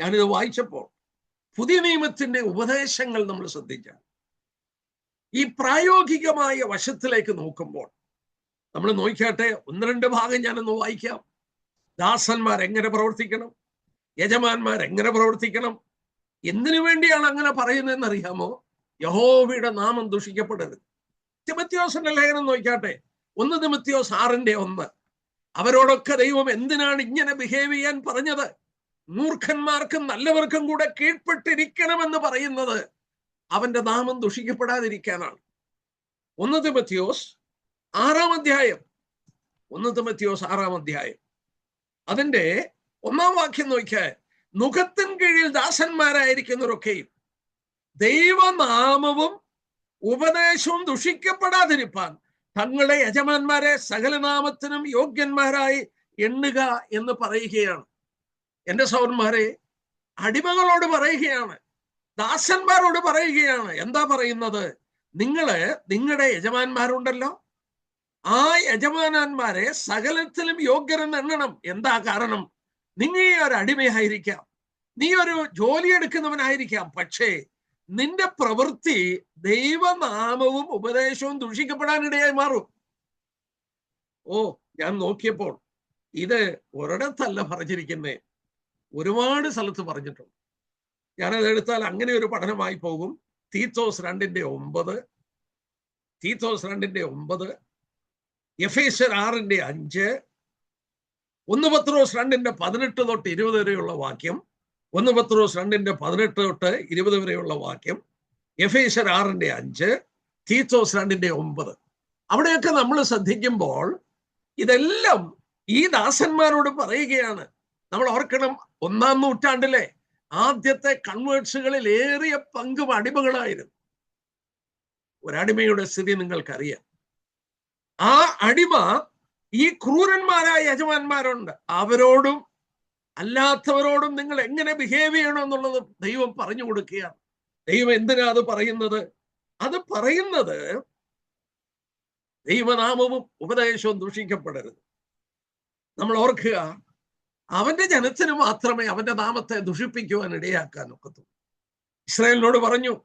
ഞാനിത് വായിച്ചപ്പോൾ പുതിയ നിയമത്തിന്റെ ഉപദേശങ്ങൾ നമ്മൾ ശ്രദ്ധിക്കാം. ഈ പ്രായോഗികമായ വശത്തിലേക്ക് നോക്കുമ്പോൾ നമ്മൾ നോക്കിയാട്ടെ ഒന്ന് രണ്ട് ഭാഗം ഞാനൊന്ന് വായിക്കാം. ദാസന്മാർ എങ്ങനെ പ്രവർത്തിക്കണം? യജമാന്മാർ എങ്ങനെ പ്രവർത്തിക്കണം? എന്തിനു വേണ്ടിയാണ് അങ്ങനെ പറയുന്നതെന്ന് അറിയാമോ യഹോവയുടെ നാമം ദുഷിക്കപ്പെടരുത്. തിമത്യോസിന്റെ ലേഖനം നോക്കിയാട്ടെ ഒന്ന് തിമത്യോസ് ആറിന്റെ ഒന്ന്. അവരോടൊക്കെ ദൈവം എന്തിനാണ് ഇങ്ങനെ ബിഹേവ് ചെയ്യാൻ പറഞ്ഞത്? മൂർഖന്മാർക്കും നല്ലവർക്കും കൂടെ കീഴ്പ്പെട്ടിരിക്കണമെന്ന് പറയുന്നത് അവന്റെ നാമം ദുഷിക്കപ്പെടാതിരിക്കാനാണ്. ഒന്ന് തിമത്യോസ് ആറാം അധ്യായം. ഒന്ന് തിമത്യോസ് ആറാം അധ്യായം. അതിന്റെ ഒന്നാം വാക്യം നോക്കിയാൽ മുഖത്തിൻ കീഴിൽ ദാസന്മാരായിരിക്കുന്നവരൊക്കെയും ദൈവനാമവും ഉപദേശവും ദുഷിക്കപ്പെടാതിരിപ്പാൻ തങ്ങളുടെ യജമാന്മാരെ സകലനാമത്തിനും യോഗ്യന്മാരായി എണ്ണുക എന്ന് പറയുകയാണ്. എന്റെ സൗന്മാരെ അടിമകളോട് പറയുകയാണ്. ദാസന്മാരോട് പറയുകയാണ്. എന്താ പറയുന്നത്? നിങ്ങൾ നിങ്ങളുടെ യജമാന്മാരുണ്ടല്ലോ. ആ യജമാനന്മാരെ സകലത്തിലും യോഗ്യരെന്ന് എന്താ കാരണം? നിങ്ങൾ ഒരു അടിമയായിരിക്കാം. നീ ഒരു ജോലി എടുക്കുന്നവനായിരിക്കാം. പക്ഷേ നിന്റെ പ്രവൃത്തി ദൈവനാമവും ഉപദേശവും ദൂഷിക്കപ്പെടാനിടയായി മാറും. ഓ ഞാൻ നോക്കിയപ്പോൾ ഇത് ഒരിടത്തല്ല പറഞ്ഞിരിക്കുന്നേ. ഒരുപാട് സ്ഥലത്ത് പറഞ്ഞിട്ടുണ്ട്. ഞാനത് എടുത്താൽ അങ്ങനെ ഒരു പഠനമായി പോകും. തീത്തോസ് രണ്ടിന്റെ ഒമ്പത് തീത്തോസ് രണ്ടിന്റെ ഒമ്പത് എഫേശ്വർ ആറിന്റെ അഞ്ച് ഒന്ന് പത്രോസ് രണ്ടിന്റെ പതിനെട്ട് തൊട്ട് ഇരുപത് വരെയുള്ള വാക്യം ഒന്ന് പത്രോസ് രണ്ടിന്റെ പതിനെട്ട് തൊട്ട് ഇരുപത് വരെയുള്ള വാക്യം എഫേശ്വർ ആറിന്റെ അഞ്ച് തീത്തോസ് രണ്ടിന്റെ ഒമ്പത്. അവിടെയൊക്കെ നമ്മൾ ശ്രദ്ധിക്കുമ്പോൾ ഇതെല്ലാം ഈ ദാസന്മാരോട് പറയുകയാണ്. നമ്മൾ ഓർക്കണം ഒന്നാം നൂറ്റാണ്ടിലെ ആദ്യത്തെ കൺവേർട്സുകളിൽ ഏറിയ പങ്കും അടിമകളായിരുന്നു. ഒരടിമയുടെ സ്ഥിതി നിങ്ങൾക്കറിയാം. ആ അടിമ ഈ ക്രൂരന്മാരായ യജമാന്മാരുണ്ട്. അവരോടും അല്ലാത്തവരോടും നിങ്ങൾ എങ്ങനെ ബിഹേവ് ചെയ്യണം എന്നുള്ളത് ദൈവം പറഞ്ഞു കൊടുക്കുകയാണ്. ദൈവം എന്തിനാ അത് പറയുന്നത്? അത് പറയുന്നത് ദൈവനാമവും ഉപദേശവും ദൂഷിക്കപ്പെടരുത്. നമ്മൾ ഓർക്കുക അവന്റെ ജനത്തിന് മാത്രമേ അവന്റെ നാമത്തെ ദുഷിപ്പിക്കുവാൻ ഇടയാക്കാൻ ഒക്കത്തുള്ളൂ. ഇസ്രായേലിനോട് പറഞ്ഞു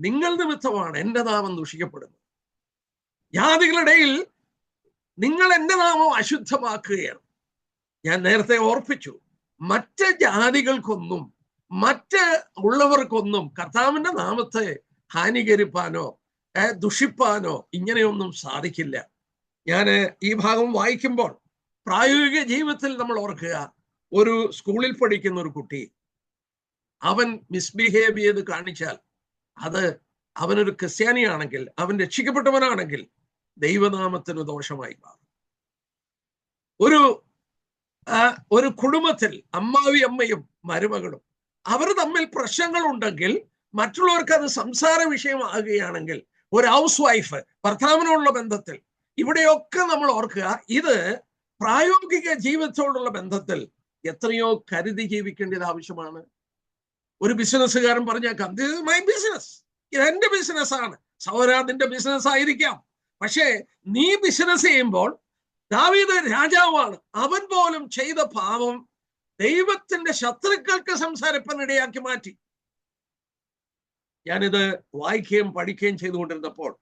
നിങ്ങൾ നിമിത്തമാണ് എന്റെ നാമം ദുഷിക്കപ്പെടുന്നത്. ജാതികളിടയിൽ നിങ്ങൾ എന്റെ നാമം അശുദ്ധമാക്കുകയാണ്. ഞാൻ നേരത്തെ ഓർപ്പിച്ചു മറ്റ് ജാതികൾക്കൊന്നും മറ്റ് ഉള്ളവർക്കൊന്നും കർത്താവിന്റെ നാമത്തെ ഹാനികരിപ്പാനോ ദുഷിപ്പാനോ ഇങ്ങനെയൊന്നും സാധിക്കില്ല. ഞാൻ ഈ ഭാഗം വായിക്കുമ്പോൾ പ്രായോഗിക ജീവിതത്തിൽ നമ്മൾ ഓർക്കുക ഒരു സ്കൂളിൽ പഠിക്കുന്ന ഒരു കുട്ടി അവൻ മിസ്ബിഹേവ് ചെയ്ത് കാണിച്ചാൽ അത് അവനൊരു ക്രിസ്ത്യാനിയാണെങ്കിൽ അവൻ രക്ഷിക്കപ്പെട്ടവനാണെങ്കിൽ ദൈവനാമത്തിന് ദോഷമായി മാറും. ഒരു ഒരു കുടുംബത്തിൽ അമ്മാവി അമ്മയും മരുമകളും അവർ തമ്മിൽ പ്രശ്നങ്ങൾ ഉണ്ടെങ്കിൽ മറ്റുള്ളവർക്ക് അത് സംസാര വിഷയമാകുകയാണെങ്കിൽ ഒരു ഹൗസ് വൈഫ് ഭർത്താവിനോടുള്ള ബന്ധത്തിൽ ഇവിടെയൊക്കെ നമ്മൾ ഓർക്കുക ഇത് പ്രായോഗിക ജീവിതത്തോടുള്ള ബന്ധത്തിൽ എത്രയോ കരുതി ജീവിക്കേണ്ടത് ആവശ്യമാണ്. ഒരു ബിസിനസ്സുകാരൻ പറഞ്ഞേക്കാം ദിസ് മൈ ബിസിനസ് ഇത് എന്റെ ബിസിനസ് ആണ്. സൗര ബിസിനസ് ആയിരിക്കാം. പക്ഷേ നീ ബിസിനസ് ചെയ്യുമ്പോൾ ദാവീദ് രാജാവാണ്. അവൻ പോലും ചെയ്ത പാവം ദൈവത്തിന്റെ ശത്രുക്കൾക്ക് സംസാരപ്പനിടയാക്കി മാറ്റി. ഞാനിത് വായിക്കുകയും പഠിക്കുകയും ചെയ്തുകൊണ്ടിരുന്നപ്പോൾ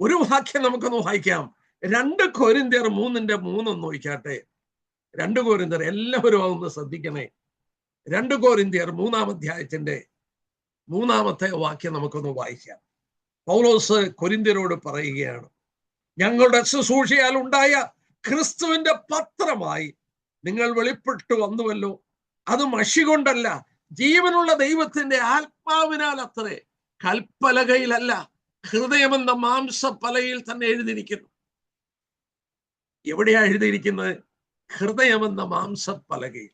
ഒരു വാക്യം നമുക്കൊന്ന് വായിക്കാം. രണ്ട് കൊരിന്തിയർ മൂന്നിന്റെ മൂന്നൊന്ന് നോക്കിയാട്ടെ രണ്ട് കോരിന്തിയർ എല്ലാവരും അതൊന്ന് ശ്രദ്ധിക്കണേ. രണ്ട് കോരിന്തിയർ മൂന്നാം അധ്യായത്തിന്റെ മൂന്നാമത്തെ വാക്യം നമുക്കൊന്ന് വായിക്കാം. പൗലോസ് കൊരിന്തിയരോട് പറയുകയാണ് ഞങ്ങളുടെ ശുശ്രൂഷയാൽ ഉണ്ടായ ക്രിസ്തുവിന്റെ പത്രമായി നിങ്ങൾ വെളിപ്പെട്ടു വന്നുവല്ലോ. അത് മഷി കൊണ്ടല്ല ജീവനുള്ള ദൈവത്തിന്റെ ആത്മാവിനാൽ അത്രേ കൽപ്പലകയിലല്ല ഹൃദയമെന്ന മാംസപ്പലയിൽ തന്നെ എഴുതിയിരിക്കുന്നു. എവിടെയാ എഴുതിയിരിക്കുന്നത്? ഹൃദയമെന്ന മാംസപ്പലകയിൽ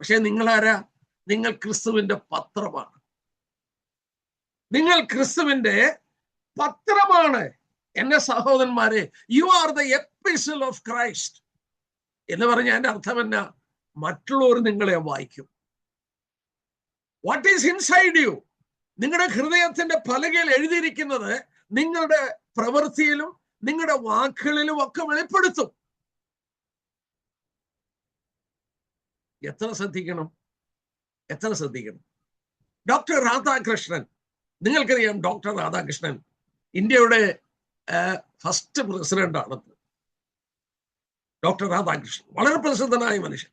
പക്ഷെ നിങ്ങളാരാ? നിങ്ങൾ ക്രിസ്തുവിന്റെ പത്രമാണ്. നിങ്ങൾ ക്രിസ്തുവിന്റെ പത്രമാണ്. എന്റെ സഹോദരന്മാരെ you are the epistle of Christ എന്ന് പറഞ്ഞ എന്റെ അർത്ഥം എന്നാ? മറ്റുള്ളവർ നിങ്ങളെ വായിക്കും. വാട്ട് ഈസ് ഇൻസൈഡ് യു നിങ്ങളുടെ ഹൃദയത്തിന്റെ പലകയിൽ എഴുതിയിരിക്കുന്നത് നിങ്ങളുടെ പ്രവൃത്തിയിലും നിങ്ങളുടെ വാക്കുകളിലും ഒക്കെ വെളിപ്പെടുത്തും. എത്ര ശ്രദ്ധിക്കണം? എത്ര ശ്രദ്ധിക്കണം? ഡോക്ടർ രാധാകൃഷ്ണൻ. നിങ്ങൾക്കറിയാം ഡോക്ടർ രാധാകൃഷ്ണൻ ഇന്ത്യയുടെ ഫസ്റ്റ് പ്രസിഡന്റ് ഡോക്ടർ രാധാകൃഷ്ണൻ. വളരെ പ്രസിദ്ധനായ മനുഷ്യൻ.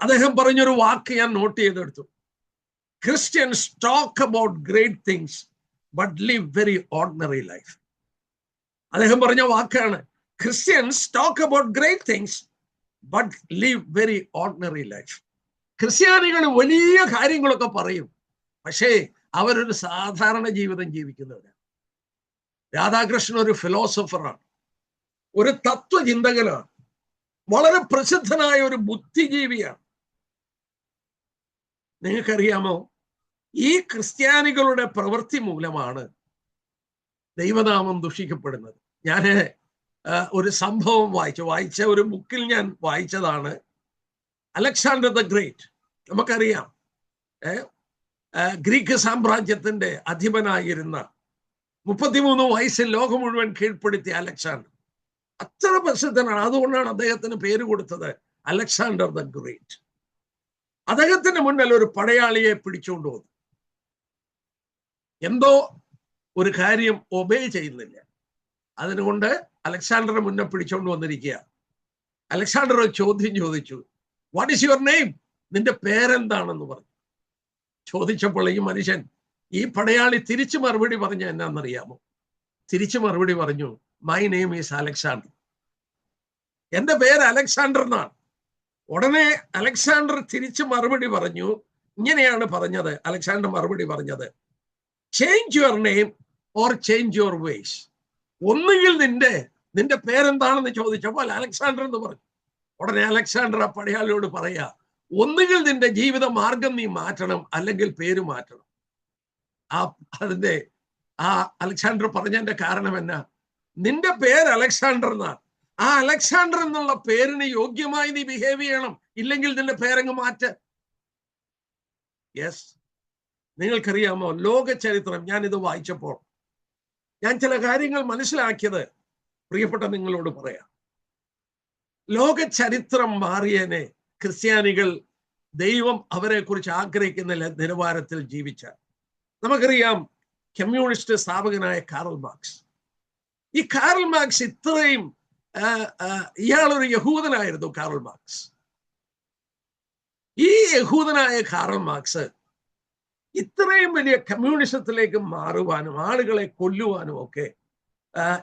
അദ്ദേഹം പറഞ്ഞൊരു വാക്ക് ഞാൻ നോട്ട് ചെയ്തെടുത്തു. Christians talk about great things but live very ordinary life അദ്ദേഹം പറഞ്ഞ വാക്കാണ്. Christians talk about great things but live very ordinary life ക്രിസ്ത്യാനികൾ വലിയ കാര്യങ്ങളൊക്കെ പറയും. പക്ഷേ അവരൊരു സാധാരണ ജീവിതം ജീവിക്കുന്നവരാണ് രാധാകൃഷ്ണൻ ഒരു ഫിലോസഫറാണ് ഒരു തത്വചിന്തകനാണ്. വളരെ പ്രസിദ്ധനായ ഒരു ബുദ്ധിജീവിയാണ്. നിങ്ങൾക്കറിയാമോ? ഈ ക്രിസ്ത്യാനികളുടെ പ്രവൃത്തി മൂലമാണ് ദൈവനാമം ദുഷിക്കപ്പെടുന്നത്. ഞാൻ ഒരു സംഭവം വായിച്ചു. വായിച്ച ഒരു ബുക്കിൽ ഞാൻ വായിച്ചതാണ്. Alexander the great. നമുക്കറിയാം. ഗ്രീക്ക് സാമ്രാജ്യത്തിന്റെ അധിപനായിരുന്ന മുപ്പത്തിമൂന്ന് വയസ്സിൽ ലോകം മുഴുവൻ കീഴ്പ്പെടുത്തിയ അലക്സാണ്ടർ. അത്ര പ്രസിദ്ധനാണ്. അതുകൊണ്ടാണ് അദ്ദേഹത്തിന് പേര് കൊടുത്തത് അലക്സാണ്ടർ ദ ഗ്രേറ്റ്. അദ്ദേഹത്തിന് മുന്നിൽ ഒരു പടയാളിയെ പിടിച്ചുകൊണ്ട് വന്നു എന്തോ ഒരു കാര്യം ഒബേ ചെയ്യുന്നില്ല. അതിനുകൊണ്ട് അലക്സാണ്ടറെ മുന്നേ പിടിച്ചോണ്ട് വന്നിരിക്കുക. അലക്സാണ്ടർ ചോദ്യം ചോദിച്ചു. വാട്ട് ഈസ് യുവർ നെയിം നിന്റെ പേരെന്താണെന്ന് പറഞ്ഞു. ചോദിച്ചപ്പോൾ ഈ മനുഷ്യൻ ഈ പടയാളി തിരിച്ചു മറുപടി പറഞ്ഞ എന്നാന്നറിയാമോ? തിരിച്ചു മറുപടി പറഞ്ഞു മൈ നെയിം ഈസ് അലക്സാണ്ടർ എന്റെ പേര് അലക്സാണ്ടർ എന്നാണ്. ഉടനെ അലക്സാണ്ടർ തിരിച്ചു മറുപടി പറഞ്ഞു ഇങ്ങനെയാണ് പറഞ്ഞത്. അലക്സാണ്ടർ മറുപടി പറഞ്ഞത് change your name or change your ways ഒന്നുകിൽ നിന്റെ നിന്റെ പേരെന്താണെന്ന് ചോദിച്ചപ്പോൾ അലക്സാണ്ടർ എന്ന് പറഞ്ഞു. ഉടനെ അലക്സാണ്ടർ ആ പടയാളിയോട് പറയാ ഒന്നുകിൽ നിന്റെ ജീവിത മാർഗം നീ മാറ്റണം അല്ലെങ്കിൽ പേര് മാറ്റണം. ആ അതിന്റെ ആ അലക്സാണ്ടർ പറഞ്ഞതിന്റെ കാരണം എന്നാ നിന്റെ പേര് അലക്സാണ്ടർ എന്നാണ്. ആ അലക്സാണ്ടർ എന്നുള്ള പേരിന് യോഗ്യമായി നീ ബിഹേവ് ചെയ്യണം. ഇല്ലെങ്കിൽ നിന്റെ പേരങ്ങ് മാറ്റ. യെസ് നിങ്ങൾക്കറിയാമോ ലോക ചരിത്രം ഞാൻ ഇത് വായിച്ചപ്പോൾ ഞാൻ ചില കാര്യങ്ങൾ മനസ്സിലാക്കിയത് പ്രിയപ്പെട്ട നിങ്ങളോട് പറയാം. ലോക ചരിത്രം മാറിയനെ ക്രിസ്ത്യാനികൾ ദൈവം അവരെ കുറിച്ച് ആഗ്രഹിക്കുന്ന നിലവാരത്തിൽ ജീവിച്ച. നമുക്കറിയാം കമ്മ്യൂണിസ്റ്റ് സ്ഥാപകനായ കാറൽ മാർക്സ്. ഈ കാറൽ മാർക്സ് ഇത്രയും ഇയാളൊരു യഹൂദനായിരുന്നു കാറൽ മാർക്സ്. ഈ യഹൂദനായ കാറൽ മാർക്സ് ഇത്രയും വലിയ കമ്മ്യൂണിസത്തിലേക്ക് മാറുവാനും ആളുകളെ കൊല്ലുവാനും ഒക്കെ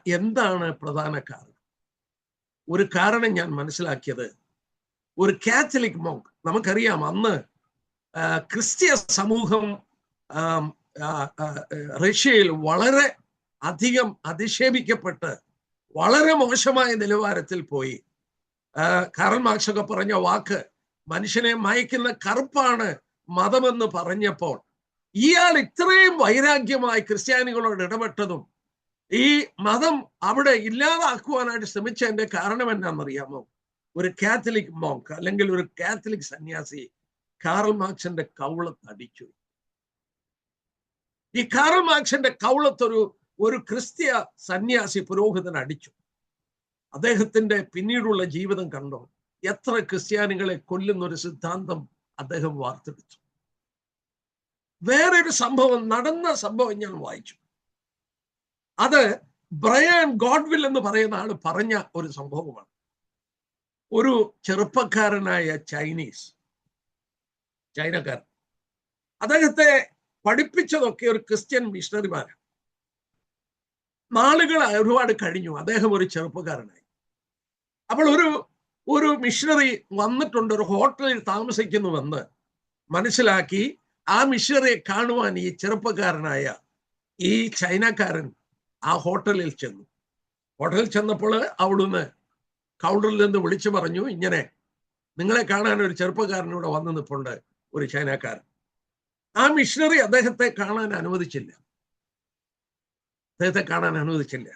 എന്താണ് പ്രധാന കാരണം? ഒരു കാരണം ഞാൻ മനസ്സിലാക്കിയത് ഒരു കാത്തലിക് മോങ്ക് നമുക്കറിയാം അന്ന് ക്രിസ്ത്യ സമൂഹം റഷ്യയിൽ വളരെ അധികം അധിക്ഷേപിക്കപ്പെട്ട് വളരെ മോശമായ നിലവാരത്തിൽ പോയി. കാറൽ മാർക്സ് ഒക്കെ പറഞ്ഞ വാക്ക് മനുഷ്യനെ മയക്കുന്ന കറുപ്പാണ് മതമെന്ന് പറഞ്ഞപ്പോൾ ഇയാൾ ഇത്രയും വൈരാഗ്യമായി ക്രിസ്ത്യാനികളോട് ഇടപെട്ടതും ഈ മതം അവിടെ ഇല്ലാതാക്കുവാനായിട്ട് ശ്രമിച്ചതിന്റെ കാരണം എന്നാണെന്നറിയാമോ ഒരു കാത്തലിക് മോങ്ക് അല്ലെങ്കിൽ ഒരു കാത്തലിക് സന്യാസി കാറൽ മാർക്സിന്റെ കൗളത്ത് അടിച്ചു. ഈ കാറൽ മാർക്സിന്റെ കൗളത്തൊരു ഒരു ക്രിസ്ത്യ സന്യാസി പുരോഹിതൻ അടിച്ചു. അദ്ദേഹത്തിന്റെ പിന്നീടുള്ള ജീവിതം കണ്ടോ? എത്ര ക്രിസ്ത്യാനികളെ കൊല്ലുന്ന ഒരു സിദ്ധാന്തം അദ്ദേഹം വാർത്തെടുത്തു. വേറൊരു സംഭവം നടന്ന സംഭവം ഞാൻ വായിച്ചു. അത് ബ്രയാൻ ഗോഡ്വിൽ എന്ന് പറയുന്ന ആൾ പറഞ്ഞ ഒരു സംഭവമാണ്. ഒരു ചെറുപ്പക്കാരനായ ചൈനീസ് ചൈനക്കാരൻ. അദ്ദേഹത്തെ പഠിപ്പിച്ചതൊക്കെ ഒരു ക്രിസ്ത്യൻ മിഷണറിമാരാണ്. നാളുകൾ ഒരുപാട് കഴിഞ്ഞു അദ്ദേഹം ഒരു ചെറുപ്പക്കാരനായി. അപ്പോൾ ഒരു ഒരു മിഷണറി വന്നിട്ടുണ്ട് ഒരു ഹോട്ടലിൽ താമസിക്കുന്നുവെന്ന് മനസ്സിലാക്കി ആ മിഷണറിയെ കാണുവാൻ ഈ ചെറുപ്പക്കാരനായ ഈ ചൈനക്കാരൻ ആ ഹോട്ടലിൽ ചെന്നു. ഹോട്ടലിൽ ചെന്നപ്പോൾ അവിടുന്ന് കൗണ്ടറിൽ നിന്ന് വിളിച്ചു പറഞ്ഞു ഇങ്ങനെ നിങ്ങളെ കാണാൻ ഒരു ചെറുപ്പക്കാരൻ ഇവിടെ വന്നു നിൽപ്പുണ്ട് ഒരു ചൈനക്കാരൻ. ആ മിഷണറി അദ്ദേഹത്തെ കാണാൻ അനുവദിച്ചില്ല. അദ്ദേഹത്തെ കാണാൻ അനുവദിച്ചില്ല.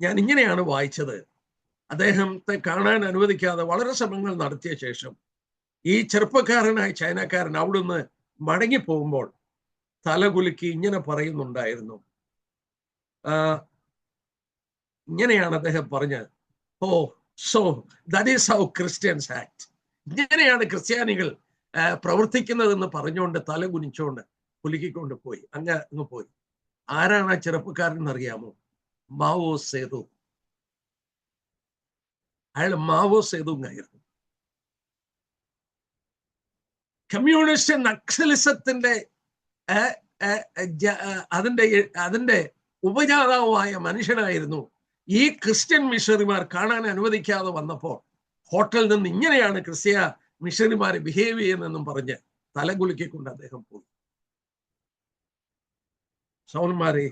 ഞാൻ ഇങ്ങനെയാണ് വായിച്ചത്. അദ്ദേഹത്തെ കാണാൻ അനുവദിക്കാതെ വളരെ ശ്രമങ്ങൾ നടത്തിയ ശേഷം ഈ ചെറുപ്പക്കാരനായ ചൈനക്കാരൻ അവിടുന്ന് മടങ്ങി പോകുമ്പോൾ തലകുലുക്കി ഇങ്ങനെ പറയുന്നുണ്ടായിരുന്നു. ഇങ്ങനെയാണ് അദ്ദേഹം പറഞ്ഞത്. ഓ so that is how Christians act ഇങ്ങനെയാണ് ക്രിസ്ത്യാനികൾ പ്രവർത്തിക്കുന്നതെന്ന് പറഞ്ഞുകൊണ്ട് തല കുനിച്ചുകൊണ്ട് കുലുക്കിക്കൊണ്ട് പോയി. അങ്ങ് അങ്ങ് പോയി. ആരാണ് ആ ചെറുപ്പക്കാരൻ എന്നറിയാമോ മാവോ സേതു. അയാൾ മാവോ സേതുങ്ങായിരുന്നു. കമ്മ്യൂണിസ്റ്റ് നക്സലിസത്തിന്റെ അതിന്റെ അതിന്റെ ഉപജാതാവായ മനുഷ്യനായിരുന്നു ഈ ക്രിസ്ത്യൻ മിഷണറിമാർ കാണാൻ അനുവദിക്കാതെ വന്നപ്പോൾ ഹോട്ടലിൽ നിന്ന് ഇങ്ങനെയാണ് ക്രിസ്ത്യ മിഷണറിമാരെ ബിഹേവ് ചെയ്യുന്നതെന്നും പറഞ്ഞ് തലകുലുക്കിക്കൊണ്ട് അദ്ദേഹം പോയി. സൗന്മാരെ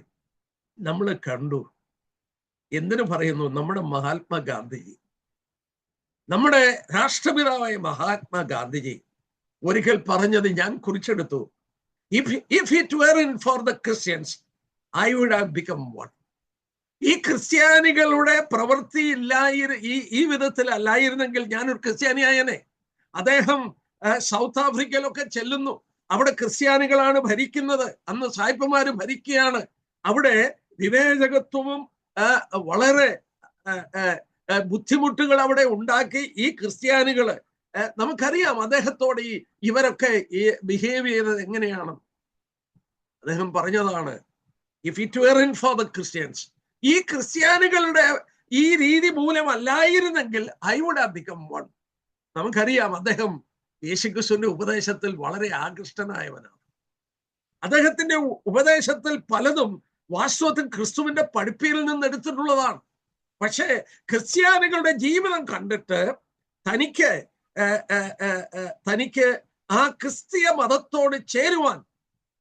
നമ്മൾ കണ്ടു. എന്തിനു പറയുന്നു? നമ്മുടെ മഹാത്മാഗാന്ധിജി നമ്മുടെ രാഷ്ട്രപിതാവായ മഹാത്മാഗാന്ധിജി ഒരിക്കൽ പറഞ്ഞത് ഞാൻ കുറിച്ചെടുത്തു. If it weren't for the Christians I would have become one ഈ ക്രിസ്ത്യാനികളുടെ പ്രവൃത്തി ഇല്ലായിരു ഈ വിധത്തിൽ അല്ലായിരുന്നെങ്കിൽ ഞാനൊരു ക്രിസ്ത്യാനിയായനെ. അദ്ദേഹം സൗത്ത് ആഫ്രിക്കയിലൊക്കെ ചെല്ലുന്നു. അവിടെ ക്രിസ്ത്യാനികളാണ് ഭരിക്കുന്നത്. അന്ന് സായിപ്പന്മാര് ഭരിക്കുകയാണ്. അവിടെ വിവേചകത്വവും വളരെ ബുദ്ധിമുട്ടുകൾ അവിടെ ഉണ്ടാക്കി ഈ ക്രിസ്ത്യാനികൾ നമുക്കറിയാം അദ്ദേഹത്തോട് ഈ ഇവരൊക്കെ ഈ ബിഹേവ് ചെയ്തത് എങ്ങനെയാണ്? അദ്ദേഹം പറഞ്ഞതാണ് if it weren't for the Christians ഈ ക്രിസ്ത്യാനികളുടെ ഈ രീതി മൂലമല്ലായിരുന്നെങ്കിൽ I would have become one നമുക്കറിയാം അദ്ദേഹം യേശുക്രിസ്തുവിന്റെ ഉപദേശത്തിൽ വളരെ ആകൃഷ്ടനായവനാണ്. അദ്ദേഹത്തിന്റെ ഉപദേശത്തിൽ പലതും വാസ്തവത്തിൽ ക്രിസ്തുവിന്റെ പഠിപ്പിയിൽ നിന്ന് എടുത്തിട്ടുള്ളതാണ്. പക്ഷേ ക്രിസ്ത്യാനികളുടെ ജീവിതം കണ്ടിട്ട് തനിക്ക് തനിക്ക് ആ ക്രിസ്തീയ മതത്തോട് ചേരുവാൻ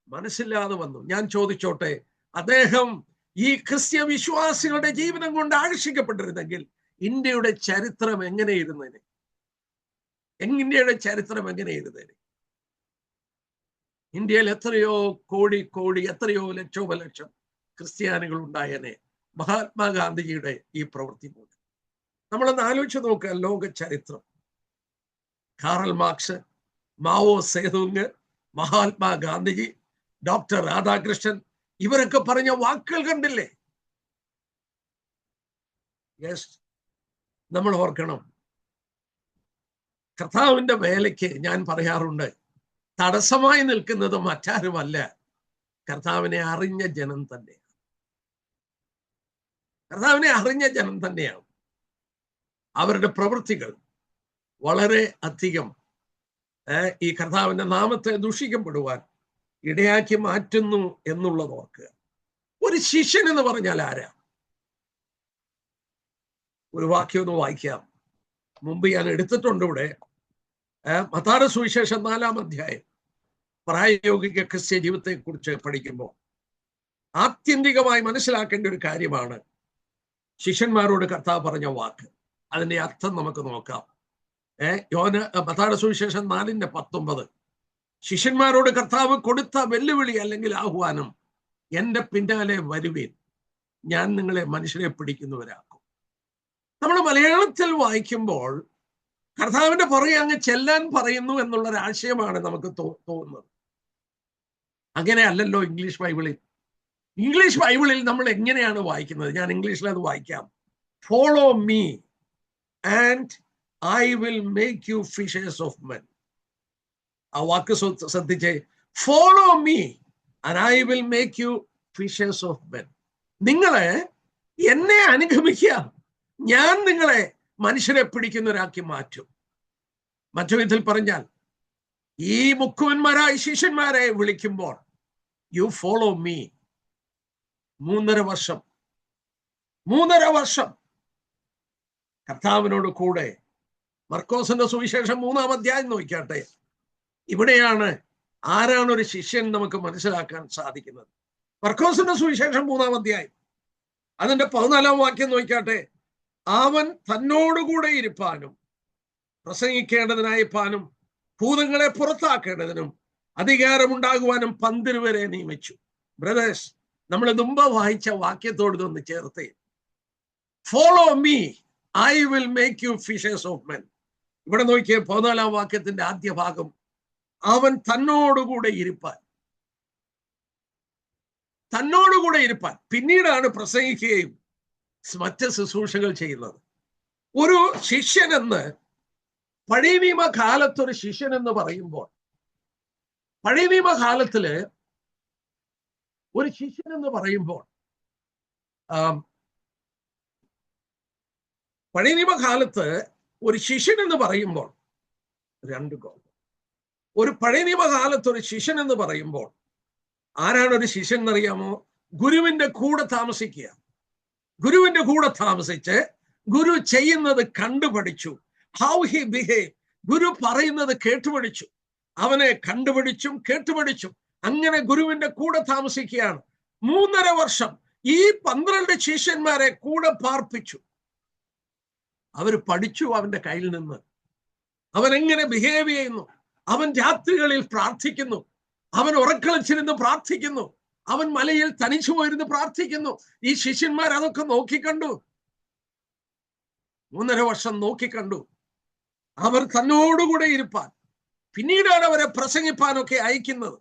മനസ്സില്ലാതെ വന്നു. ഞാൻ ചോദിച്ചോട്ടെ അദ്ദേഹം ഈ ക്രിസ്ത്യ വിശ്വാസികളുടെ ജീവിതം കൊണ്ട് ആകർഷിക്കപ്പെട്ടിരുന്നെങ്കിൽ ഇന്ത്യയുടെ ചരിത്രം എങ്ങനെയിരുന്നേനെ? ഇന്ത്യയുടെ ചരിത്രം എങ്ങനെയിരുന്നേനെ? ഇന്ത്യയിൽ എത്രയോ കോടി കോടി എത്രയോ ലക്ഷോപലക്ഷം ക്രിസ്ത്യാനികൾ ഉണ്ടായനെ മഹാത്മാഗാന്ധിജിയുടെ ഈ പ്രവൃത്തി മൂലം. നമ്മളൊന്ന് ആലോചിച്ച് നോക്കുക ലോക ചരിത്രം. Karl Marx Mao Zedong Mahatma Gandhiji doctor Radhakrishnan ഇവരൊക്കെ പറഞ്ഞ വാക്കുകൾ കണ്ടില്ലേ? യെസ് നമ്മൾ ഓർക്കണം. കർത്താവിന്റെ വേലയ്ക്ക് ഞാൻ പറയാറുണ്ട് തടസ്സമായി നിൽക്കുന്നത് മറ്റാരുമല്ല. കർത്താവിനെ അറിഞ്ഞ ജനം തന്നെയാണ്. കർത്താവിനെ അറിഞ്ഞ ജനം തന്നെയാണ്. അവരുടെ പ്രവൃത്തികൾ വളരെ അധികം ഈ കർത്താവിന്റെ നാമത്തെ ദൂഷിക്കപ്പെടുവാൻ ഇടയാക്കി മാറ്റുന്നു എന്നുള്ളത് ഓർക്കുക. ഒരു ശിഷ്യൻ എന്ന് പറഞ്ഞാൽ ആരാ? ഒരു വാക്യം ഒന്ന് വായിക്കാം. മുമ്പ് ഞാൻ എടുത്തിട്ടുണ്ട് ഇവിടെ മതാര സുവിശേഷം നാലാം അധ്യായം പ്രായോഗിക ക്രിസ്ത്യ ജീവിതത്തെ കുറിച്ച് പഠിക്കുമ്പോൾ. ആത്യന്തികമായി മനസ്സിലാക്കേണ്ട ഒരു കാര്യമാണ് ശിഷ്യന്മാരോട് കർത്താവ് പറഞ്ഞ വാക്ക്. അതിന്റെ അർത്ഥം നമുക്ക് നോക്കാം. ഏർ യോന മത്താടെ സുവിശേഷം നാലിന്റെ പത്തൊമ്പത്. ശിഷ്യന്മാരോട് കർത്താവ് കൊടുത്ത വെല്ലുവിളി അല്ലെങ്കിൽ ആഹ്വാനം എന്റെ പിന്നാലെ വരുവീൻ. ഞാൻ നിങ്ങളെ മനുഷ്യരെ പിടിക്കുന്നവരാക്കും. നമ്മൾ മലയാളത്തിൽ വായിക്കുമ്പോൾ കർത്താവിന്റെ പുറകെ അങ്ങ് ചെല്ലാൻ പറയുന്നു എന്നുള്ള ഒരു ആശയമാണ് നമുക്ക് തോന്നുന്നത്. അങ്ങനെ അല്ലല്ലോ ഇംഗ്ലീഷ് ബൈബിളിൽ. ഇംഗ്ലീഷ് ബൈബിളിൽ നമ്മൾ എങ്ങനെയാണ് വായിക്കുന്നത്? ഞാൻ ഇംഗ്ലീഷിൽ അത് വായിക്കാം. Follow me and I will make you fishers of men ആ വാക്ക് ശ്രദ്ധിച്ച്. Follow me and I will make you fishers of men നിങ്ങളെ എന്നെ അനുഗമിക്കുക. ഞാൻ നിങ്ങളെ മനുഷ്യരെ പിടിക്കുന്നവരാക്കി മാറ്റും. മറ്റു വിധത്തിൽ പറഞ്ഞാൽ ഈ മുക്കുവന്മാരായ ശിഷ്യന്മാരെ വിളിക്കുമ്പോൾ യു ഫോളോ മീ മൂന്നര വർഷം. മൂന്നര വർഷം. കർത്താവിനോട് കൂടെ മർക്കോസിന്റെ സുവിശേഷം മൂന്നാം അധ്യായം നോക്കിയാട്ടെ. ഇവിടെയാണ് ആരാണ് ഒരു ശിഷ്യൻ നമുക്ക് മനസ്സിലാക്കാൻ സാധിക്കുന്നത്. മർക്കോസിന്റെ സുവിശേഷം മൂന്നാം അധ്യായം. അതിന്റെ പതിനാലാം വാക്യം നോക്കിയാട്ടെ. അവൻ തന്നോടുകൂടെ ഇരുപ്പാനും പ്രസംഗിക്കേണ്ടതിനായിപ്പാനും ഭൂതങ്ങളെ പുറത്താക്കേണ്ടതിനും അധികാരമുണ്ടാകുവാനും പന്തിരുവരെ നിയമിച്ചു. ബ്രദേഴ്സ് നമ്മൾ മുമ്പ് വായിച്ച വാക്യത്തോട് ഒന്ന് ചേർത്തേ. Follow me I will make you fishers of men ഇവിടെ നോക്കിയ പതിനാലാം വാക്യത്തിന്റെ ആദ്യ ഭാഗം. അവൻ തന്നോടുകൂടെ ഇരുപ്പാൻ. തന്നോടുകൂടെ ഇരുപ്പാൻ. പിന്നീടാണ് പ്രസംഗിക്കുകയും മറ്റ് ശുശ്രൂഷകൾ ചെയ്യുന്നത്. ഒരു ശിഷ്യനെന്ന് പഴയ നിയമ കാലത്ത് ഒരു ശിഷ്യൻ എന്ന് പറയുമ്പോൾ പഴയ നിയമ കാലത്തിൽ ഒരു ശിഷ്യൻ എന്ന് പറയുമ്പോൾ പഴയ നിയമ കാലത്ത് ഒരു ശിഷ്യൻ എന്ന് പറയുമ്പോൾ രണ്ട് ഗോൾ ഒരു പഴയ നിയമകാലത്ത് ഒരു ശിഷ്യൻ എന്ന് പറയുമ്പോൾ ആരാണ് ഒരു ശിഷ്യൻ എന്നറിയാമോ? ഗുരുവിന്റെ കൂടെ താമസിക്കുക. ഗുരുവിന്റെ കൂടെ താമസിച്ച് ഗുരു ചെയ്യുന്നത് കണ്ടുപഠിച്ചു ഹൗ ഹി ബിഹേവ് ഗുരു പറയുന്നത് കേട്ടുപഠിച്ചു അവനെ കണ്ടുപിടിച്ചും കേട്ടുപഠിച്ചും അങ്ങനെ ഗുരുവിന്റെ കൂടെ താമസിക്കുകയാണ്. മൂന്നര വർഷം ഈ പന്ത്രണ്ട് ശിഷ്യന്മാരെ കൂടെ പാർപ്പിച്ചു. അവർ പഠിച്ചു അവന്റെ കയ്യിൽ നിന്ന്. അവൻ എങ്ങനെ ബിഹേവ് ചെയ്യുന്നു? അവൻ രാത്രികളിൽ പ്രാർത്ഥിക്കുന്നു. അവൻ ഉറക്കളിച്ചിരുന്ന് പ്രാർത്ഥിക്കുന്നു. അവൻ മലയിൽ തനിച്ചു പോയിരുന്ന് പ്രാർത്ഥിക്കുന്നു. ഈ ശിഷ്യന്മാർ അതൊക്കെ നോക്കിക്കണ്ടു. മൂന്നര വർഷം നോക്കിക്കണ്ടു. അവർ തന്നോടുകൂടെ ഇരുപ്പാൻ. പിന്നീടാണ് അവരെ പ്രസംഗിപ്പാനൊക്കെ അയക്കുന്നത്.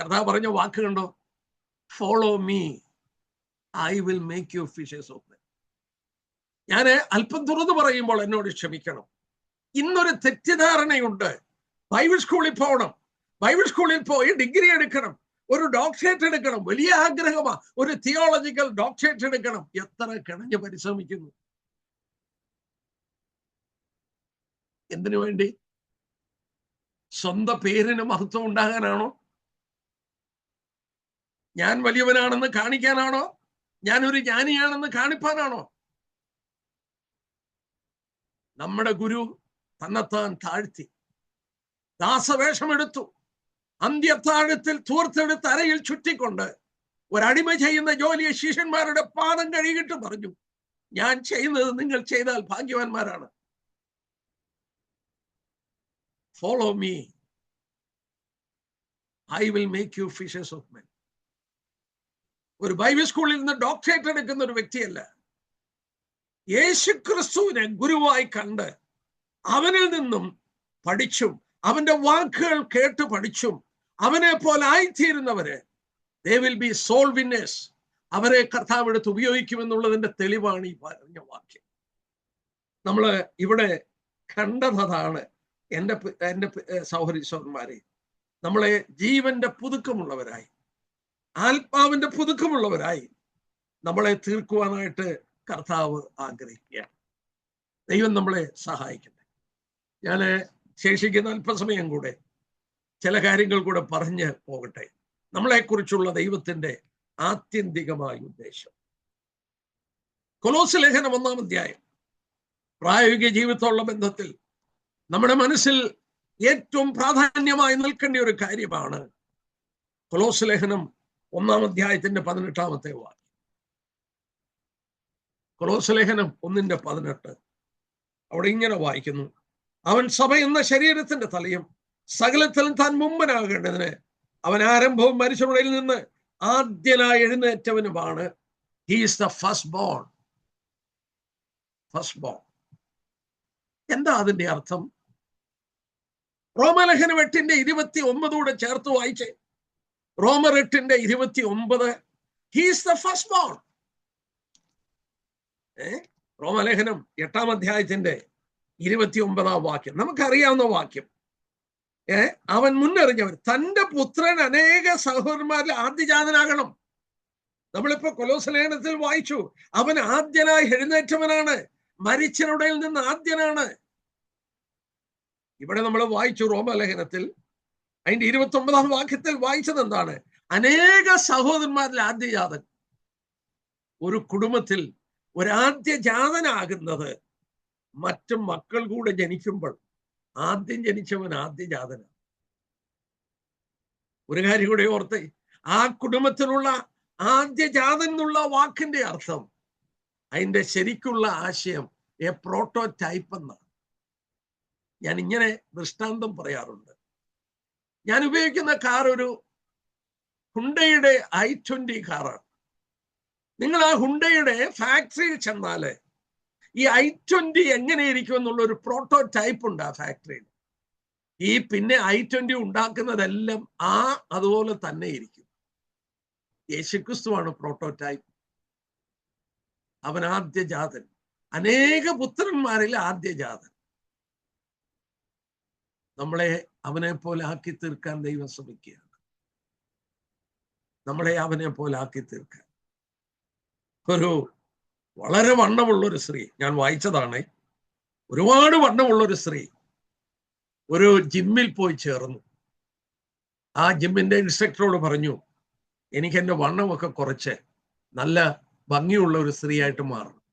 കർത്താവ് പറഞ്ഞ വാക്ക് കണ്ടോ? Follow me I will make you fishers of ഞാൻ അല്പം തുറന്നു പറയുമ്പോൾ എന്നോട് ക്ഷമിക്കണം. ഇന്നൊരു തെറ്റിദ്ധാരണയുണ്ട്. ബൈബിൾ സ്കൂളിൽ പോകണം. ബൈബിൾ സ്കൂളിൽ പോയി ഡിഗ്രി എടുക്കണം. ഒരു ഡോക്ടറേറ്റ് എടുക്കണം. വലിയ ആഗ്രഹമാ. ഒരു തിയോളജിക്കൽ ഡോക്ടറേറ്റ് എടുക്കണം. എത്ര കിണഞ്ഞ് പരിശ്രമിക്കുന്നു. എന്തിനു വേണ്ടി? സ്വന്തം പേരിന് മഹത്വം ഉണ്ടാകാനാണോ? ഞാൻ വലിയവനാണെന്ന് കാണിക്കാനാണോ? ഞാൻ ഒരു ജ്ഞാനിയാണെന്ന് കാണിപ്പാനാണോ? നമ്മുടെ ഗുരു തന്നെത്താൻ താഴ്ത്തി. ദാസവേഷമെടുത്തു. അന്ത്യത്താഴത്തിൽ തൂർത്തെടുത്ത് അരയിൽ ചുറ്റിക്കൊണ്ട് ഒരടിമ ചെയ്യുന്ന ജോലിയെ ശിഷ്യന്മാരുടെ പാദം കഴുകിട്ട് പറഞ്ഞു ഞാൻ ചെയ്യുന്നത് നിങ്ങൾ ചെയ്താൽ ഭാഗ്യവാന്മാരാണ്. Follow me I will make you fishes of men ഒരു ബൈബിൾ സ്കൂളിൽ നിന്ന് ഡോക്ടറേറ്റ് എടുക്കുന്ന ഒരു വ്യക്തിയല്ല. യേശു ക്രിസ്തുവിനെ ഗുരുവായി കണ്ട് അവനിൽ നിന്നും പഠിച്ചും അവന്റെ വാക്കുകൾ കേട്ട് പഠിച്ചും അവനെ പോലെ ആയിത്തീരുന്നവര് they will be soul winners അവരെ കർത്താവ് എടുത്ത് ഉപയോഗിക്കുമെന്നുള്ളതിന്റെ തെളിവാണ് ഈ പറഞ്ഞ വാക്യം. നമ്മൾ ഇവിടെ കണ്ടതാണ് എന്റെ എന്റെ ഏർ നമ്മളെ ജീവന്റെ പുതുക്കമുള്ളവരായി. ആത്മാവിന്റെ പുതുക്കമുള്ളവരായി നമ്മളെ തീർക്കുവാനായിട്ട് കർത്താവ് ആഗ്രഹിക്കുകയാണ് ദൈവം നമ്മളെ സഹായിക്കട്ടെ. ഞാൻ ശേഷിക്കുന്ന അല്പസമയം കൂടെ ചില കാര്യങ്ങൾ കൂടെ പറഞ്ഞ് പോകട്ടെ. നമ്മളെക്കുറിച്ചുള്ള ദൈവത്തിന്റെ ആത്യന്തികമായ ഉദ്ദേശം. കൊലോസ് ലേഖനം ഒന്നാം അധ്യായം. പ്രായോഗിക ജീവിതമുള്ള ബന്ധത്തിൽ നമ്മുടെ മനസ്സിൽ ഏറ്റവും പ്രാധാന്യമായി നിൽക്കേണ്ട ഒരു കാര്യമാണ് കൊലോസ് ലേഖനം ഒന്നാം അധ്യായത്തിന്റെ പതിനെട്ടാമത്തെ വാക്യം. ക്രോസലേഖനം ലേഖനം ഒന്നിന്റെ പതിനെട്ട്. അവിടെ ഇങ്ങനെ വായിക്കുന്നു. അവൻ സഭ എന്ന ശരീരത്തിന്റെ തലയും സകലത്തിലും താൻ മുമ്പനാകേണ്ടതിന് അവൻ ആരംഭവും മരിച്ചവളിൽ നിന്ന് ആദ്യനായി എഴുന്നേറ്റവനുമാണ്. He's the first born first born എന്താ അതിന്റെ അർത്ഥം? റോമലേഖനം എട്ടിന്റെ ഇരുപത്തി ഒമ്പതൂടെ ചേർത്ത് വായിച്ചേ. റോമർ എട്ടിന്റെ ഇരുപത്തി ഒമ്പത് ഹീസ് ദ ഫസ്റ്റ് ബോൺ റോമലേഖനം എട്ടാം അധ്യായത്തിന്റെ ഇരുപത്തി ഒമ്പതാം വാക്യം. നമുക്കറിയാവുന്ന വാക്യം. ഏ? അവൻ മുന്നറിഞ്ഞവൻ തന്റെ പുത്രൻ അനേക സഹോദരന്മാരിൽ ആദ്യജാതനാകണം. നമ്മളിപ്പോ കൊലോസലേഖനത്തിൽ വായിച്ചു അവൻ ആദ്യനായി എഴുന്നേറ്റവനാണ് മരിച്ചനുടയിൽ നിന്ന് ആദ്യനാണ്. ഇവിടെ നമ്മൾ വായിച്ചു റോമലേഖനത്തിൽ അതിന്റെ ഇരുപത്തി ഒമ്പതാം വാക്യത്തിൽ വായിച്ചത് എന്താണ് അനേക സഹോദരന്മാരിൽ ആദ്യജാതൻ ഒരു കുടുംബത്തിൽ ഒരാദ്യ ജാതനാകുന്നത് മറ്റു മക്കൾ കൂടെ ജനിക്കുമ്പോൾ ആദ്യം ജനിച്ചവൻ ആദ്യജാതനാണ് ഒരു കാര്യം കൂടെ ഓർത്ത് ആ കുടുംബത്തിലുള്ള ആദ്യജാതൻ എന്നുള്ള വാക്കിന്റെ അർത്ഥം അതിന്റെ ശരിക്കുള്ള ആശയം എ പ്രോട്ടോ ടൈപ്പ് എന്നാണ്. ഞാൻ ഇങ്ങനെ ദൃഷ്ടാന്തം പറയാറുണ്ട്. ഞാൻ ഉപയോഗിക്കുന്ന കാർ ഒരു ഹുണ്ടയുടെ ഐ ട്വന്റി കാറാണ് നിങ്ങൾ ആ ഹുണ്ടയുടെ ഫാക്ടറിയിൽ ചെന്നാൽ ഈ ഐ ട്വന്റി എങ്ങനെയിരിക്കും എന്നുള്ള ഒരു പ്രോട്ടോ ടൈപ്പ് ഉണ്ട് ആ ഫാക്ടറിയിൽ ഈ പിന്നെ ഐ ട്വന്റി ഉണ്ടാക്കുന്നതെല്ലാം ആ അതുപോലെ തന്നെ ഇരിക്കും. യേശുക്രിസ്തുവാണ് പ്രോട്ടോ ടൈപ്പ് അവൻ ആദ്യ ജാതൻ. അനേക പുത്രന്മാരിൽ ആദ്യ ജാതൻ. നമ്മളെ അവനെ പോലെ ആക്കി തീർക്കാൻ ദൈവം ശ്രമിക്കുകയാണ്. നമ്മളെ അവനെ പോലെ ആക്കി തീർക്കാൻ. ഒരു വളരെ വണ്ണമുള്ള ഒരു സ്ത്രീ. ഞാൻ വായിച്ചതാണ്. ഒരുപാട് വണ്ണമുള്ള ഒരു സ്ത്രീ ഒരു ജിമ്മിൽ പോയി ചേർന്നു. ആ ജിമ്മിന്റെ ഇൻസ്ട്രക്ടറോട് പറഞ്ഞു എനിക്ക് എന്റെ വണ്ണമൊക്കെ കുറച്ച്. നല്ല ഭംഗിയുള്ള ഒരു സ്ത്രീയായിട്ട് മാറണം.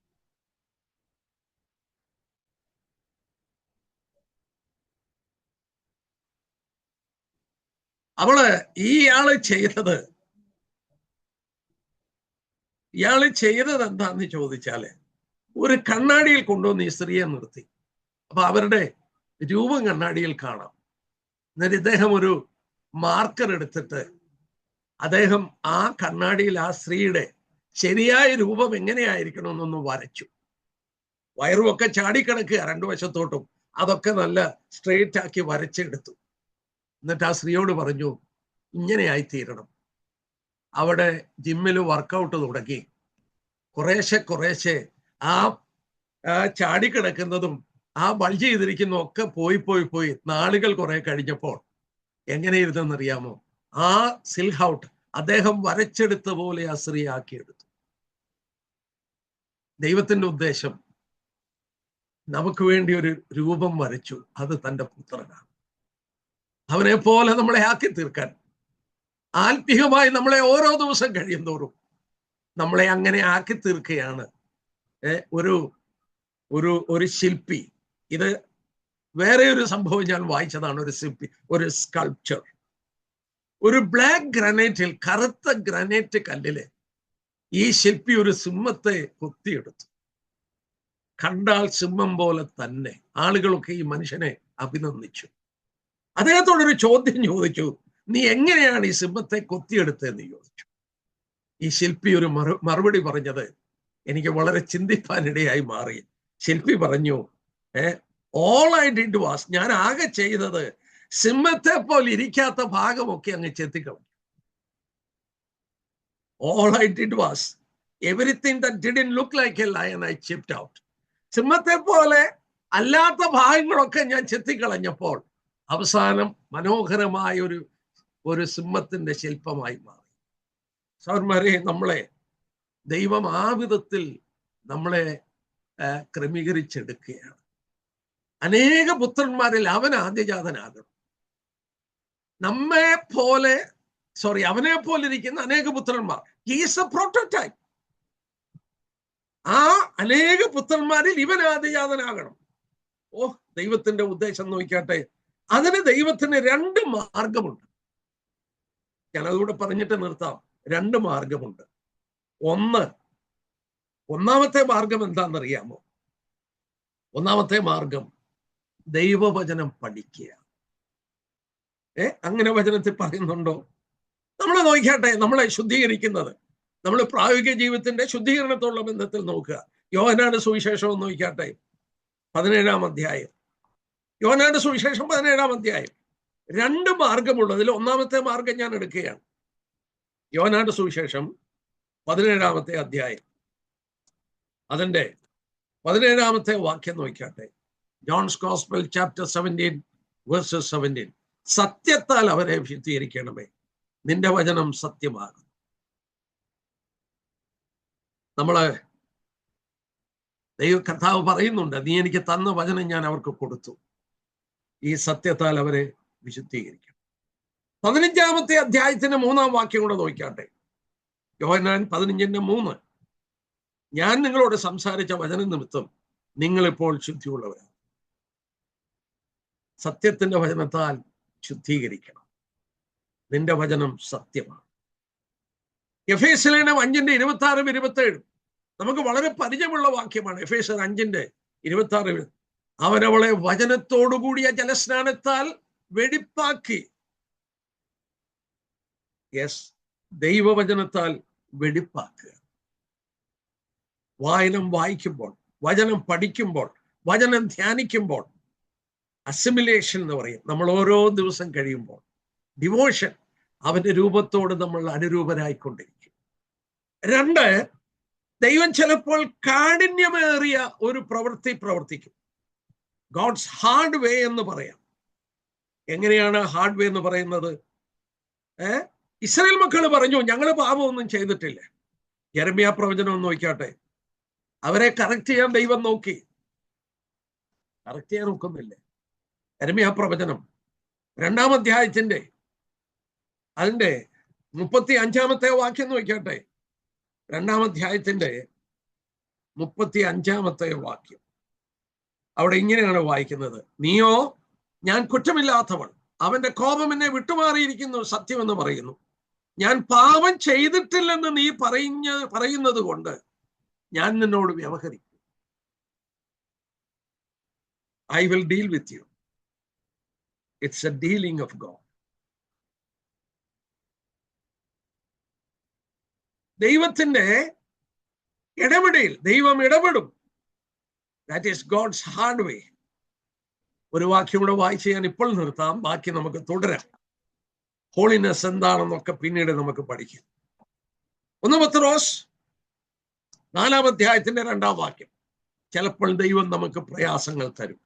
അവൾ ഇയാൾ ചെയ്തത് ഇയാൾ ചെയ്തത് എന്താന്ന് ചോദിച്ചാൽ ഒരു കണ്ണാടിയിൽ കൊണ്ടുവന്ന് ഈ സ്ത്രീയെ നിർത്തി. അപ്പൊ അവരുടെ രൂപം കണ്ണാടിയിൽ കാണാം. എന്നിട്ട് ഇദ്ദേഹം ഒരു മാർക്കർ എടുത്തിട്ട് അദ്ദേഹം ആ കണ്ണാടിയിൽ ആ സ്ത്രീയുടെ ശരിയായ രൂപം എങ്ങനെയായിരിക്കണം എന്നൊന്ന് വരച്ചു. വയറുമൊക്കെ ചാടിക്കിടക്കുക രണ്ടു വശത്തോട്ടും. അതൊക്കെ നല്ല സ്ട്രെയിറ്റ് ആക്കി വരച്ചെടുത്തു. എന്നിട്ട് ആ സ്ത്രീയോട് പറഞ്ഞു ഇങ്ങനെയായി തീരണം അവിടെ ജിമ്മിൽ വർക്കൗട്ട് തുടങ്ങി. കുറേശ്ശെ കുറേശ്ശെ ആ ചാടിക്കിടക്കുന്നതും ആ ബൾജ് ചെയ്തിരിക്കുന്നതും ഒക്കെ പോയി പോയി പോയി നാളുകൾ കുറെ കഴിഞ്ഞപ്പോൾ എങ്ങനെ ഇരുന്നെന്നറിയാമോ ആ സിൽഹൌട്ട് അദ്ദേഹം വരച്ചെടുത്ത പോലെ ആ സ്ത്രീ ആക്കിയെടുത്തു. ദൈവത്തിന്റെ ഉദ്ദേശം നമുക്ക് വേണ്ടി ഒരു രൂപം വരച്ചു അത് തന്റെ പുത്രനാണ്. അവനെ പോലെ നമ്മളെ ആക്കി തീർക്കാൻ. ആത്മീയമായി നമ്മളെ ഓരോ ദിവസം കഴിയും തോറും നമ്മളെ അങ്ങനെ ആക്കി തീർക്കുകയാണ്. ഒരു ഒരു ഒരു ശില്പി. ഇത് വേറെ ഒരു സംഭവം ഞാൻ വായിച്ചതാണ് ഒരു ശില്പി ഒരു സ്കൾപ്ചർ ഒരു ബ്ലാക്ക് ഗ്രാനൈറ്റിൽ കറുത്ത ഗ്രാനൈറ്റ് കല്ലിൽ ഈ ശില്പി ഒരു സിംഹത്തെ കൊത്തിയെടുത്തു. കണ്ടാൽ സിംഹം പോലെ തന്നെ ആളുകളൊക്കെ ഈ മനുഷ്യനെ അഭിനന്ദിച്ചു. അദ്ദേഹത്തോടൊരു ചോദ്യം ചോദിച്ചു. നീ എങ്ങനെയാണ് ഈ സിംഹത്തെ കൊത്തിയെടുത്തതെന്ന് ചോദിച്ചു? ഈ ശില്പി ഒരു മറു മറുപടി പറഞ്ഞത് എനിക്ക് വളരെ ചിന്തിപ്പാനിടയായി മാറി. ശില്പി പറഞ്ഞു ഏ ഓൾ ഐ ഡിഡ് വാസ് ഞാൻ ആകെ ചെയ്തത് സിംഹത്തെ പോലെ ഇരിക്കാത്ത ഭാഗമൊക്കെ അങ്ങ് ചെത്തിക്കളഞ്ഞു. All I did was everything did look like a lion I chipped out സിംഹത്തെ പോലെ അല്ലാത്ത ഭാഗങ്ങളൊക്കെ ഞാൻ ചെത്തിക്കളഞ്ഞപ്പോൾ അവസാനം മനോഹരമായ ഒരു ഒരു സിംഹത്തിന്റെ ശില്പമായി മാറി. സൗർമാരെ നമ്മളെ ദൈവം ആ വിധത്തിൽ നമ്മളെ ക്രമീകരിച്ചെടുക്കുകയാണ്. അനേക പുത്രന്മാരിൽ അവൻ ആദ്യജാതനാകണം. നമ്മെ പോലെ സോറി അവനെ പോലെ ഇരിക്കുന്ന അനേക പുത്രന്മാർ. ഹീസ് എ പ്രോട്ടോടൈപ്പ് ആ അനേക പുത്രന്മാരിൽ ഇവൻ ആദ്യജാതനാകണം. ഓ ദൈവത്തിന്റെ ഉദ്ദേശം നോക്കിയാട്ടെ അതിന് ദൈവത്തിന് രണ്ട് മാർഗമുണ്ട്. ഞാൻ അതുകൂടെ പറഞ്ഞിട്ട് നിർത്താം. രണ്ട് മാർഗമുണ്ട്. ഒന്ന് ഒന്നാമത്തെ മാർഗം എന്താണെന്നറിയാമോ? ഒന്നാമത്തെ മാർഗം ദൈവവചനം പഠിക്കുക ഏ അങ്ങനെ വചനത്തിൽ പറയുന്നുണ്ടോ? നമ്മൾ നോക്കിയാട്ടെ നമ്മളെ ശുദ്ധീകരിക്കുന്നത്. നമ്മൾ പ്രായോഗിക ജീവിതത്തിന്റെ ശുദ്ധീകരണത്തോടുള്ള ബന്ധത്തിൽ നോക്കുക. യോഹനാട് സുവിശേഷം നോക്കിയാട്ടെ. പതിനേഴാം അധ്യായം. യോഹനാട് സുവിശേഷം പതിനേഴാം അധ്യായം. രണ്ട് മാർഗമുള്ളതിൽ ഒന്നാമത്തെ മാർഗം ഞാൻ എടുക്കുകയാണ്. യോഹനാട് സുവിശേഷം പതിനേഴാമത്തെ അധ്യായം. അതിന്റെ പതിനേഴാമത്തെ വാക്യം നോക്കിയാട്ടെ. John's gospel chapter seventeen verses seventeen. സത്യത്താൽ അവരെ വിശുദ്ധീകരിക്കണമേ. നിന്റെ വചനം സത്യമാകും നമ്മൾ ദൈവ കർത്താവ് പറയുന്നുണ്ട് നീ എനിക്ക് തന്ന വചനം ഞാൻ അവർക്ക് കൊടുത്തു. ഈ സത്യത്താൽ അവരെ വിശുദ്ധീകരിക്കും. പതിനഞ്ചാമത്തെ അധ്യായത്തിന്റെ മൂന്നാം വാക്യം കൂടെ നോക്കാട്ടെ യോഹനാൻ പതിനഞ്ചിന്റെ മൂന്ന്. ഞാൻ നിങ്ങളോട് സംസാരിച്ച വചന നിമിത്തം നിങ്ങളിപ്പോൾ ശുദ്ധിയുള്ളവരാണ്. സത്യത്തിന്റെ വചനത്താൽ ശുദ്ധീകരിക്കണം. നിന്റെ വചനം സത്യമാണ്. എഫേസിലേനം അഞ്ചിന്റെ ഇരുപത്തി ആറും ഇരുപത്തി ഏഴും നമുക്ക് വളരെ പരിചയമുള്ള വാക്യമാണ്. എഫേസർ അഞ്ചിന്റെ ഇരുപത്തി ആറ് അവനവളെ വചനത്തോടുകൂടിയ ജലസ്നാനത്താൽ വെടിപ്പാക്കി. യെസ് ദൈവവചനത്താൽ വെടിപ്പാക്കുക. വായനം വായിക്കുമ്പോൾ വചനം പഠിക്കുമ്പോൾ വചനം ധ്യാനിക്കുമ്പോൾ അസിമിലേഷൻ എന്ന് പറയും. നമ്മൾ ഓരോ ദിവസം കഴിയുമ്പോൾ ഡിവോഷൻ അവന്റെ രൂപത്തോട് നമ്മൾ അനുരൂപരായിക്കൊണ്ടിരിക്കും. രണ്ട് ദൈവം ചിലപ്പോൾ കാഠിന്യമേറിയ ഒരു പ്രവൃത്തി പ്രവർത്തിക്കും. ഗോഡ്സ് ഹാർഡ് വേ എന്ന് പറയാം. എങ്ങനെയാണ് ഹാർഡ് വേ എന്ന് പറയുന്നത്? ഏ? ഇസ്രയേൽ മക്കൾ പറഞ്ഞു ഞങ്ങൾ പാപമൊന്നും ചെയ്തിട്ടില്ല. ജെർമിയ പ്രവചനം നോക്കിയാട്ടെ. അവരെ കറക്റ്റ് ചെയ്യാൻ ദൈവം നോക്കി. കറക്റ്റ് ചെയ്യാൻ നോക്കുന്നില്ല. ജെറമിയ പ്രവചനം രണ്ടാം അധ്യായത്തിന്റെ അതിന്റെ മുപ്പത്തി അഞ്ചാമത്തെ വാക്യം നോക്കിയാട്ടെ. രണ്ടാം അധ്യായത്തിന്റെ മുപ്പത്തി അഞ്ചാമത്തെ വാക്യം. അവിടെ ഇങ്ങനെയാണ് വായിക്കുന്നത്. നീയോ ഞാൻ കുറ്റമില്ലാത്തവൾ. അവന്റെ കോപം എന്നെ വിട്ടുമാറിയിരിക്കുന്നു സത്യമെന്ന് പറയുന്നു. ഞാൻ പാപം ചെയ്തിട്ടില്ലെന്ന് നീ പറഞ്ഞ പറയുന്നത് കൊണ്ട് ഞാൻ നിന്നോട് വ്യവഹരിക്കും. I will deal with you it's a dealing of God ദൈവത്തിന്റെ ഇടപെടയിൽ ദൈവം ഇടപെടും. That is God's hard way ഒരു വാക്യം കൂടെ വായിച്ച് ഞാൻ ഇപ്പോൾ നിർത്താം. ബാക്കി നമുക്ക് തുടരാം. ഹോളിനെസ് എന്താണെന്നൊക്കെ പിന്നീട് നമുക്ക് പഠിക്കാം. ഒന്ന് റോസ് നാലാം അധ്യായത്തിന്റെ രണ്ടാം വാക്യം. ചിലപ്പോൾ ദൈവം നമുക്ക് പ്രയാസങ്ങൾ തരും.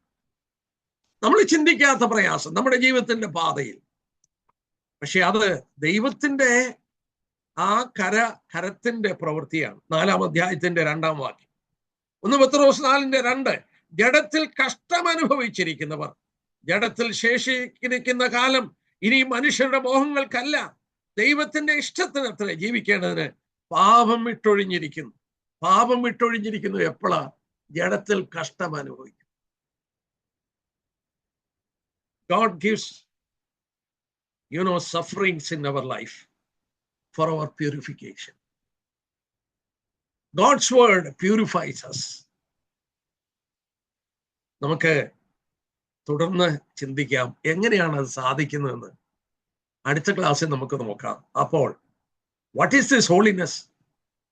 നമ്മൾ ചിന്തിക്കാത്ത പ്രയാസം നമ്മുടെ ജീവിതത്തിന്റെ പാതയിൽ. പക്ഷെ അത് ദൈവത്തിന്റെ ആ കര കരത്തിന്റെ പ്രവൃത്തിയാണ്. നാലാം അധ്യായത്തിന്റെ രണ്ടാം വാക്യം. ഒന്ന് പത്രോസ് നാലിന്റെ രണ്ട്. ജഡത്തിൽ കഷ്ടം അനുഭവിച്ചിരിക്കുന്നവർ ജഡത്തിൽ ശേഷിക്കുന്ന കാലം ഇനി മനുഷ്യരുടെ മോഹങ്ങൾക്കല്ല. ദൈവത്തിന്റെ ഇഷ്ടത്തിനത്ര ജീവിക്കേണ്ടതിന് പാപം വിട്ടൊഴിഞ്ഞിരിക്കുന്നു പാപം വിട്ടൊഴിഞ്ഞിരിക്കുന്നു എപ്പോഴാ ജഡത്തിൽ കഷ്ടം അനുഭവിക്കും God gives you no sufferings in our life for our purification. God's word purifies us നമുക്ക് തുടർന്ന് ചിന്തിക്കാം എങ്ങനെയാണ് അത് സാധിക്കുന്നതെന്ന്. അടുത്ത ക്ലാസ്സിൽ നമുക്ക് നോക്കാം. അപ്പോൾ വാട്ട് ഈസ് ദിസ് ഹോളിനെസ്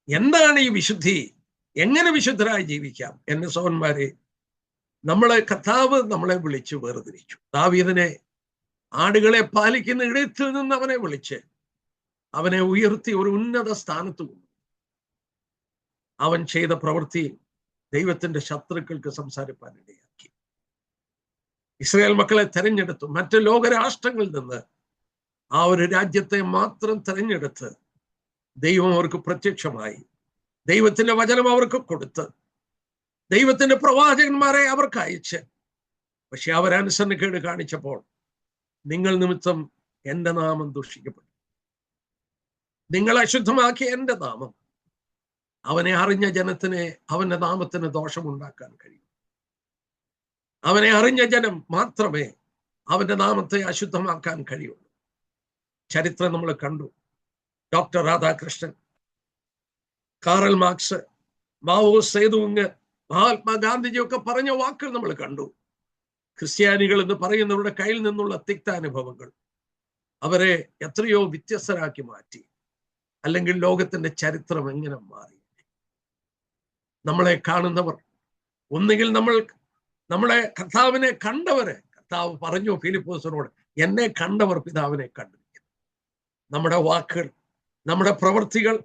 എന്താണ് ഈ വിശുദ്ധി? എങ്ങനെ വിശുദ്ധരായി ജീവിക്കാം? എന്നെ സോന്മാരെ നമ്മളെ കഥാവ് നമ്മളെ വിളിച്ചു വേർതിരിച്ചു. ദാവീദിനെ ആടുകളെ പാലിക്കുന്ന ഇടത്തിൽ നിന്ന് അവനെ വിളിച്ച് അവനെ ഉയർത്തി ഒരു ഉന്നത സ്ഥാനത്ത് കൊണ്ടു അവൻ ചെയ്ത പ്രവൃത്തി ദൈവത്തിന്റെ ശത്രുക്കൾക്ക് സംസാരിപ്പാൻ ഇടയാക്കി ഇസ്രായേൽ മക്കളെ തെരഞ്ഞെടുത്തു. മറ്റ് ലോകരാഷ്ട്രങ്ങളിൽ നിന്ന് ആ ഒരു രാജ്യത്തെ മാത്രം തെരഞ്ഞെടുത്ത് ദൈവം അവർക്ക് പ്രത്യക്ഷമായി. ദൈവത്തിന്റെ വചനം അവർക്ക് കൊടുത്ത്. ദൈവത്തിന്റെ പ്രവാചകന്മാരെ അവർക്ക് അയച്ച്. പക്ഷെ അവരനുസരണക്കേട് കാണിച്ചപ്പോൾ നിങ്ങൾ നിമിത്തം എന്റെ നാമം ദൂഷിക്കപ്പെട്ടു. നിങ്ങൾ അശുദ്ധമാക്കിയ എന്റെ നാമം അവനെ അറിഞ്ഞ ജനത്തിന് അവന്റെ നാമത്തിന് ദോഷമുണ്ടാക്കാൻ കഴിയും. അവനെ അറിഞ്ഞ ജനം മാത്രമേ അവന്റെ നാമത്തെ അശുദ്ധമാക്കാൻ കഴിയുള്ളൂ. ചരിത്രം നമ്മൾ കണ്ടു. Doctor Radhakrishnan Karl Marx Mao Zedong മഹാത്മാഗാന്ധിജിയൊക്കെ പറഞ്ഞ വാക്കുകൾ നമ്മൾ കണ്ടു. ക്രിസ്ത്യാനികൾ എന്ന് പറയുന്നവരുടെ കയ്യിൽ നിന്നുള്ള തിക്താനുഭവങ്ങൾ അവരെ എത്രയോ വ്യത്യസ്തരാക്കി മാറ്റി. അല്ലെങ്കിൽ ലോകത്തിന്റെ ചരിത്രം എങ്ങനെ മാറി? നമ്മളെ കാണുന്നവർ. ഒന്നുകിൽ നമ്മൾ നമ്മളെ കർത്താവിനെ കണ്ടവരെ കർത്താവ് പറഞ്ഞു ഫിലിപ്പോസിനോട് എന്നെ കണ്ടവർ പിതാവിനെ കണ്ടിരിക്കുന്നു. നമ്മുടെ വാക്കുകൾ നമ്മുടെ പ്രവൃത്തികൾ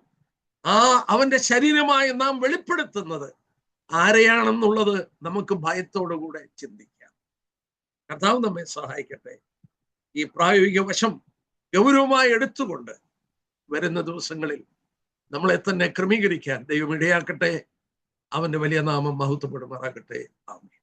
ആ അവന്റെ ശരീരമായി നാം വെളിപ്പെടുത്തുന്നത് ആരെയാണെന്നുള്ളത് നമുക്ക് ഭയത്തോടുകൂടെ ചിന്തിക്കാം. കർത്താവ് നമ്മെ സഹായിക്കട്ടെ. ഈ പ്രായോഗിക വശം ഗൗരവമായി എടുത്തുകൊണ്ട് വരുന്ന ദിവസങ്ങളിൽ നമ്മളെ തന്നെ ക്രമീകരിക്കാൻ ദൈവം ഇടയാക്കട്ടെ. അവന്റെ വലിയ നാമം മഹത്വപ്പെടുമാറാകട്ടെ. ആമേ